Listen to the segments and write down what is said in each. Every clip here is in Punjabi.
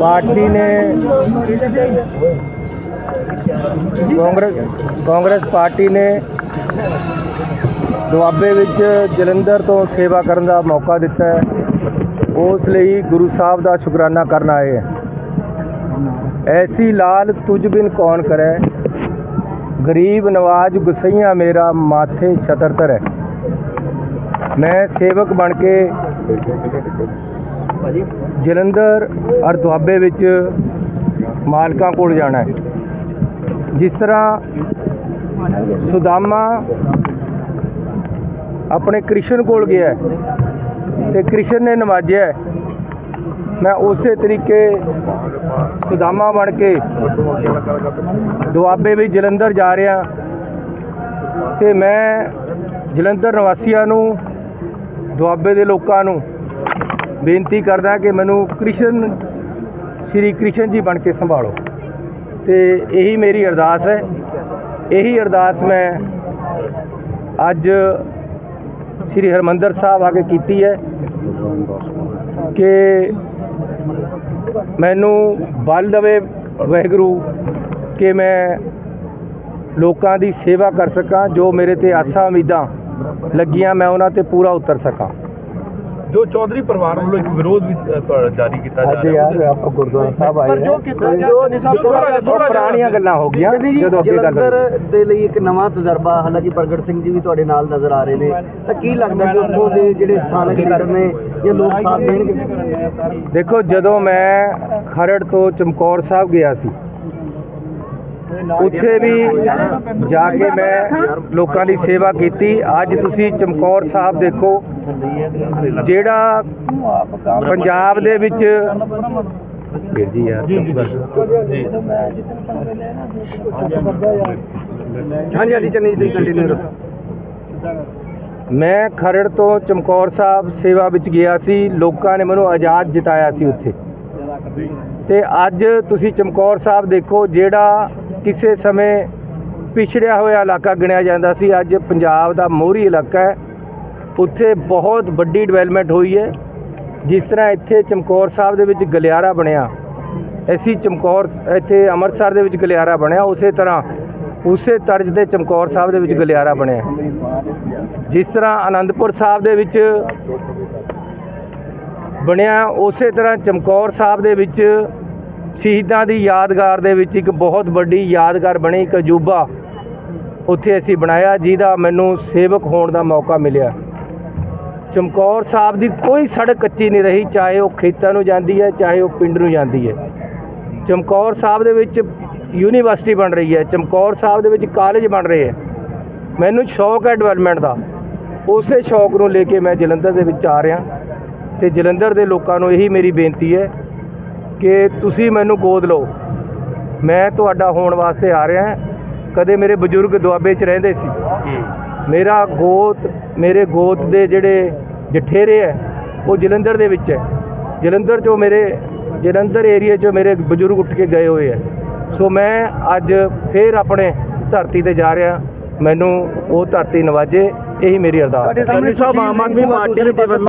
ਪਾਰਟੀ ਨੇ ਕਾਂਗਰਸ ਕਾਂਗਰਸ ਪਾਰਟੀ ਨੇ ਦੁਆਬੇ ਵਿੱਚ ਜਲੰਧਰ ਤੋਂ ਸੇਵਾ ਕਰਨ ਦਾ ਮੌਕਾ ਦਿੱਤਾ ਹੈ। ਉਸ ਲਈ ਗੁਰੂ ਸਾਹਿਬ ਦਾ ਸ਼ੁਕਰਾਨਾ ਕਰਨ ਆਏ ਹੈ। ਐਸੀ ਲਾਲ ਤੁਝ ਬਿਨ ਕੌਣ ਕਰੈ? ਗਰੀਬ ਨਵਾਜ ਗੁਸਈਆਂ ਮੇਰਾ ਮਾਥੇ ਛਤਰ ਹੈ ਮੈਂ ਸੇਵਕ ਬਣ ਕੇ ਜਲੰਧਰ ਔਰ ਦੁਆਬੇ ਵਿੱਚ ਮਾਲਕਾਂ ਕੋਲ ਜਾਣਾ ਹੈ। ਜਿਸ ਤਰ੍ਹਾਂ ਸੁਦਾਮਾ ਆਪਣੇ ਕ੍ਰਿਸ਼ਨ ਕੋਲ ਗਿਆ ਹੈ ਤੇ ਕ੍ਰਿਸ਼ਨ ਨੇ ਨਵਾਜਿਆ ਮੈਂ ਉਸੇ ਤਰੀਕੇ ਸੁਦਾਮਾ ਬਣ ਕੇ ਦੁਆਬੇ ਵਿੱਚ ਜਲੰਧਰ ਜਾ ਰਿਹਾ ਤੇ ਮੈਂ ਜਲੰਧਰ ਨਿਵਾਸੀਆਂ ਨੂੰ, ਦੁਆਬੇ ਦੇ ਲੋਕਾਂ ਨੂੰ ਬੇਨਤੀ ਕਰਦਾ ਕਿ ਮੈਨੂੰ ਕ੍ਰਿਸ਼ਨ, ਸ਼੍ਰੀ ਕ੍ਰਿਸ਼ਨ ਜੀ ਬਣ ਕੇ ਸੰਭਾਲੋ। ਤੇ ਇਹੀ ਮੇਰੀ ਅਰਦਾਸ ਹੈ। ਇਹੀ ਅਰਦਾਸ ਮੈਂ ਅੱਜ ਸ੍ਰੀ ਹਰਮੰਦਰ ਸਾਹਿਬ ਆ ਕੇ ਕੀਤੀ ਹੈ ਕਿ ਮੈਨੂੰ ਬਲ ਦੇਵੇ ਵਾਹਿਗੁਰੂ ਕਿ ਮੈਂ ਲੋਕਾਂ ਦੀ ਸੇਵਾ ਕਰ ਸਕਾਂ, ਜੋ ਮੇਰੇ ਤੇ ਆਸਾਂ ਉਮੀਦਾਂ ਲੱਗੀਆਂ, ਮੈਂ ਉਹਨਾਂ ਤੇ ਪੂਰਾ ਉਤਰ ਸਕਾਂ। ਜੋ ਚੌਧਰੀ ਪਰਿਵਾਰ ਵੱਲੋਂ ਇੱਕ ਵਿਰੋਧ ਵੀ ਅ, ਜਾਰੀ ਕੀਤਾ ਜਾ ਅੱਜ ਰਿਹਾ ਯਾਰ ਆਪਾਂ ਗੁਰਦੁਆਰਾ ਸਾਹਿਬ ਆਏ ਪਰ ਜੋ। ਕੀਤਾ ਜਾ- ਜੋ ਥੋੜ੍ਹਾ ਜਿਹਾ- ਪੁਰਾਣੀਆਂ ਗੱਲਾਂ ਹੋ ਗਈਆਂ ਜੀ ਜਦੋਂ ਅੱਗੇ ਗੱਲ ਜਲੰਧਰ। ਦੇ ਲਈ ਇੱਕ ਨਵਾਂ ਤਜਰਬਾ ਹਾਲਾਂਕਿ ਪ੍ਰਗਟ ਸਿੰਘ ਜੀ ਵੀ ਤੁਹਾਡੇ ਨਾਲ ਨਜ਼ਰ ਆ ਰਹੇ ਨੇ ਤਾਂ ਕੀ ਲੱਗਦਾ ਕਿ ਉੱਥੋਂ ਦੇ ਜਿਹੜੇ ਸਥਾਨਕ ਲੀਡਰ ਨੇ ਇਹ ਲੋਕ ਸਾਥ ਦੇਣਗੇ ਦੇਖੋ ਜਦੋਂ ਮੈਂ ਖਰੜ ਤੋਂ ਚਮਕੌਰ ਸਾਹਿਬ ਗਿਆ ਸੀ ਉੱਥੇ ਵੀ ਜਾ ਕੇ ਮੈਂ ਲੋਕਾਂ ਦੀ ਸੇਵਾ ਕੀਤੀ। ਅੱਜ ਤੁਸੀਂ ਚਮਕੌਰ ਸਾਹਿਬ ਦੇਖੋ ਜਿਹੜਾ ਪੰਜਾਬ ਦੇ ਵਿੱਚ ਵੀਰ ਜੀ ਯਾਰ ਹਾਂਜੀ ਹਾਂਜੀ ਚੰਨੀ ਜੀ ਕੰਟੀਨਿਊ ਰੱਖੋ ਮੈਂ ਖਰੜ ਤੋਂ ਚਮਕੌਰ ਸਾਹਿਬ ਸੇਵਾ ਵਿੱਚ ਗਿਆ ਸੀ। ਲੋਕਾਂ ਨੇ ਮੈਨੂੰ ਆਜ਼ਾਦ ਜਿਤਾਇਆ ਸੀ ਉੱਥੇ। ਤੇ ਅੱਜ ਤੁਸੀਂ ਚਮਕੌਰ ਸਾਹਿਬ ਦੇਖੋ ਜਿਹੜਾ ਕਿਸੇ ਸਮੇਂ ਪਿਛੜਿਆ ਹੋਇਆ ਇਲਾਕਾ ਗਿਣਿਆ ਜਾਂਦਾ ਸੀ। ਅੱਜ ਪੰਜਾਬ ਦਾ ਮੋਹਰੀ ਇਲਾਕਾ ਹੈ। ਉੱਥੇ ਬਹੁਤ ਵੱਡੀ ਡਿਵੈਲਪਮੈਂਟ ਹੋਈ ਹੈ। ਜਿਸ ਤਰ੍ਹਾਂ ਇੱਥੇ ਚਮਕੌਰ ਸਾਹਿਬ ਦੇ ਵਿੱਚ ਗਲਿਆਰਾ ਬਣਿਆ, ਐਸੀ ਚਮਕੌਰ, ਇੱਥੇ ਅੰਮ੍ਰਿਤਸਰ ਦੇ ਵਿੱਚ ਗਲਿਆਰਾ ਬਣਿਆ, ਉਸੇ ਤਰ੍ਹਾਂ ਉਸੇ ਤਰਜ਼ ਦੇ ਚਮਕੌਰ ਸਾਹਿਬ ਦੇ ਵਿੱਚ ਗਲਿਆਰਾ ਬਣਿਆ। ਜਿਸ ਤਰ੍ਹਾਂ ਆਨੰਦਪੁਰ ਸਾਹਿਬ ਦੇ ਵਿੱਚ ਬਣਿਆ, ਉਸੇ ਤਰ੍ਹਾਂ ਚਮਕੌਰ ਸਾਹਿਬ ਦੇ ਵਿੱਚ ਸ਼ਹੀਦਾਂ ਦੀ ਯਾਦਗਾਰ ਦੇ ਵਿੱਚ ਇੱਕ ਬਹੁਤ ਵੱਡੀ ਯਾਦਗਾਰ ਬਣੀ ਇੱਕ ਅਜੂਬਾ। ਉੱਥੇ ਅਸੀਂ ਬਣਾਇਆ, ਜਿਹਦਾ ਮੈਨੂੰ ਸੇਵਕ ਹੋਣ ਦਾ ਮੌਕਾ ਮਿਲਿਆ। ਚਮਕੌਰ ਸਾਹਿਬ ਦੀ ਕੋਈ ਸੜਕ ਕੱਚੀ ਨਹੀਂ ਰਹੀ, ਚਾਹੇ ਉਹ ਖੇਤਾਂ ਨੂੰ ਜਾਂਦੀ ਹੈ, ਚਾਹੇ ਉਹ ਪਿੰਡ ਨੂੰ ਜਾਂਦੀ ਹੈ। ਚਮਕੌਰ ਸਾਹਿਬ ਦੇ ਵਿੱਚ ਯੂਨੀਵਰਸਿਟੀ ਬਣ ਰਹੀ ਹੈ, ਚਮਕੌਰ ਸਾਹਿਬ ਦੇ ਵਿੱਚ ਕਾਲਜ ਬਣ ਰਹੇ ਹੈ। ਮੈਨੂੰ ਸ਼ੌਕ ਹੈ ਡਿਵੈਲਪਮੈਂਟ ਦਾ। ਉਸੇ ਸ਼ੌਕ ਨੂੰ ਲੈ ਕੇ ਮੈਂ ਜਲੰਧਰ ਦੇ ਵਿੱਚ ਆ ਰਿਹਾ। ਤੇ ਜਲੰਧਰ ਦੇ ਲੋਕਾਂ ਨੂੰ ਇਹੀ ਮੇਰੀ ਬੇਨਤੀ ਹੈ ਕਿ ਤੁਸੀਂ ਮੈਨੂੰ ਗੋਦ ਲਓ। ਮੈਂ ਤੁਹਾਡਾ ਹੋਣ ਵਾਸਤੇ ਆ ਰਿਹਾ ਕਦੇ ਮੇਰੇ ਬਜ਼ੁਰਗ ਦੁਆਬੇ 'ਚ ਰਹਿੰਦੇ ਸੀ। ਮੇਰਾ ਗੋਤ ਮੇਰੇ ਗੋਤ ਦੇ ਜਿਹੜੇ ਜਠੇਰੇ ਹੈ ਉਹ ਜਲੰਧਰ ਦੇ ਵਿੱਚ ਹੈ। ਜਲੰਧਰ 'ਚੋਂ ਮੇਰੇ ਜਲੰਧਰ ਏਰੀਆ 'ਚੋਂ ਮੇਰੇ ਬਜ਼ੁਰਗ ਉੱਠ ਕੇ ਗਏ ਹੋਏ ਹੈ। ਸੋ ਮੈਂ ਅੱਜ ਫੇਰ ਆਪਣੇ ਧਰਤੀ ਤੇ ਜਾ ਰਿਹਾ। ਮੈਨੂੰ ਉਹ ਧਰਤੀ ਨਵਾਜੇ ਇਹੀ ਮੇਰੀ ਅਰਦਾਸ ਹੈ। ਸਾਹਮਣੇ ਸਾਹਿਬ ਆਮ ਆਦਮੀ ਪਾਰਟੀ ਦੇ ਵੱਲੋਂ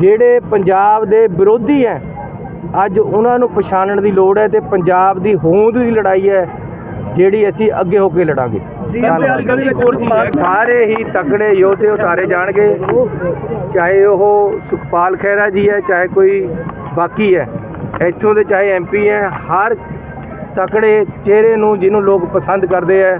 ਜਿਹੜੇ ਪੰਜਾਬ ਦੇ ਵਿਰੋਧੀ ਹੈ ਅੱਜ ਉਹਨਾਂ ਨੂੰ ਪਛਾਣਨ ਦੀ ਲੋੜ ਹੈ ਤੇ ਪੰਜਾਬ ਦੀ ਹੋਂਦ ਦੀ ਲੜਾਈ ਹੈ ਜਿਹੜੀ ਅਸੀਂ ਅੱਗੇ ਹੋ ਕੇ ਲੜਾਂਗੇ। ਸਾਰੇ ਹੀ ਤਕੜੇ ਯੋਧੇ ਉਤਾਰੇ ਜਾਣਗੇ ਚਾਹੇ ਉਹ ਸੁਖਪਾਲ ਖਹਿਰਾ ਜੀ ਹੈ ਚਾਹੇ ਕੋਈ ਬਾਕੀ ਹੈ ਇੱਥੋਂ ਦੇ ਚਾਹੇ ਐਮਪੀ ਹੈ ਹਰ ਤਕੜੇ ਚਿਹਰੇ ਨੂੰ ਜਿਹਨੂੰ ਲੋਕ ਪਸੰਦ ਕਰਦੇ ਹੈ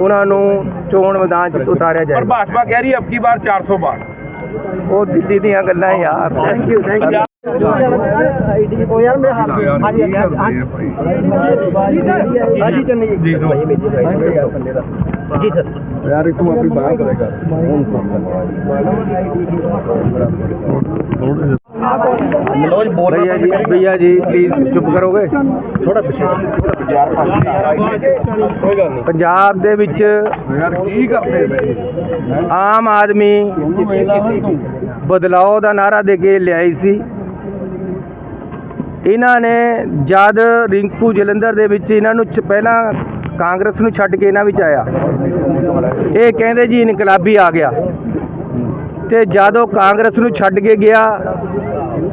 ਉਹਨਾਂ ਨੂੰ ਚੋਣ ਮੈਦਾਨ 'ਚ ਉਤਾਰਿਆ ਪਰ ਜਾਏ ਭਾਜਪਾ ਕਹਿ ਰਹੀ ਹੈ ਅਬਕੀ ਬਾਰ 400 ਬਾਰ ਉਹ ਦਿੱਲੀ ਦੀਆਂ ਗੱਲਾਂ ਯਾਰ। ਥੈਂਕ ਯੂ ਥੈਂਕ ਯੂ ਉਹ ਯਾਰ ਮੈਂ ਹਾਂਜੀ ਹਾਂਜੀ ਚੰਨੀ ਜੀ। ਦੋ। ਜੀ ਸਰ। ਯਾਰ ਤੂੰ ਆਪਣੀ ਬਾਤ ਕਰੇਗਾ। ਮਨੋਜ ਬੋਲ ਭਈਆ ਜੀ ਭਈਆ ਜੀ ਪਲੀਜ਼ ਚੁੱਪ ਕਰੋਗੇ? ਥੋੜਾ ਪਿੱਛੇ। ਕੋਈ ਗੱਲ ਨਹੀਂ ਪੰਜਾਬ ਦੇ ਵਿੱਚ ਕੀ ਕਰਦੇ ਆਮ ਆਦਮੀ ਬਦਲਾਓ ਦਾ ਨਾਰਾ ਦੇ ਕੇ ਲਿਆਈ ਸੀ। ਇਹਨਾਂ ਨੇ ਜਦ ਰਿੰਕੂ ਜਲੰਧਰ ਦੇ ਵਿੱਚ ਇਹਨਾਂ ਨੂੰ ਪਹਿਲਾਂ ਕਾਂਗਰਸ ਨੂੰ ਛੱਡ ਕੇ ਇਹਨਾਂ ਵਿੱਚ ਆਇਆ। ਇਹ ਕਹਿੰਦੇ ਜੀ ਇਨਕਲਾਬੀ ਆ ਗਿਆ। ਤੇ ਜਦੋਂ ਕਾਂਗਰਸ ਨੂੰ ਛੱਡ ਕੇ ਗਿਆ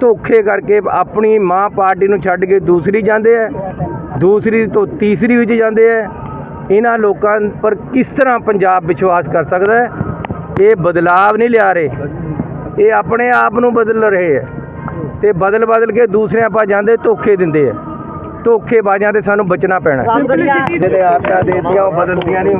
ਧੋਖੇ ਕਰਕੇ ਆਪਣੀ ਮਾਂ ਪਾਰਟੀ ਨੂੰ ਛੱਡ ਕੇ ਦੂਸਰੀ ਜਾਂਦੇ ਹੈ ਦੂਸਰੀ ਤੋਂ ਤੀਸਰੀ ਵਿੱਚ ਜਾਂਦੇ ਹੈ ਇਹਨਾਂ ਲੋਕਾਂ ਪਰ ਕਿਸ ਤਰ੍ਹਾਂ ਪੰਜਾਬ ਵਿਸ਼ਵਾਸ ਕਰ ਸਕਦਾ ਹੈ ਇਹ ਬਦਲਾਵ ਨਹੀਂ ਲਿਆ ਰਹੇ। ਇਹ ਆਪਣੇ ਆਪ ਨੂੰ ਬਦਲ ਰਹੇ ਹੈ ਤੇ ਬਦਲ ਬਦਲ ਕੇ ਦੂਸਰਿਆਂ ਪਾ ਜਾਂਦੇ ਧੋਖੇ ਦਿੰਦੇ ਹੈ ਧੋਖੇਬਾਜ਼ਾਂ ਤੇ ਸਾਨੂੰ ਬਚਣਾ ਪੈਣਾ ਜਿਹੜੇ ਆਦਤਾਂ ਦੇਤੀਆਂ ਉਹ ਬਦਲਦੀਆਂ ਨਹੀਂ।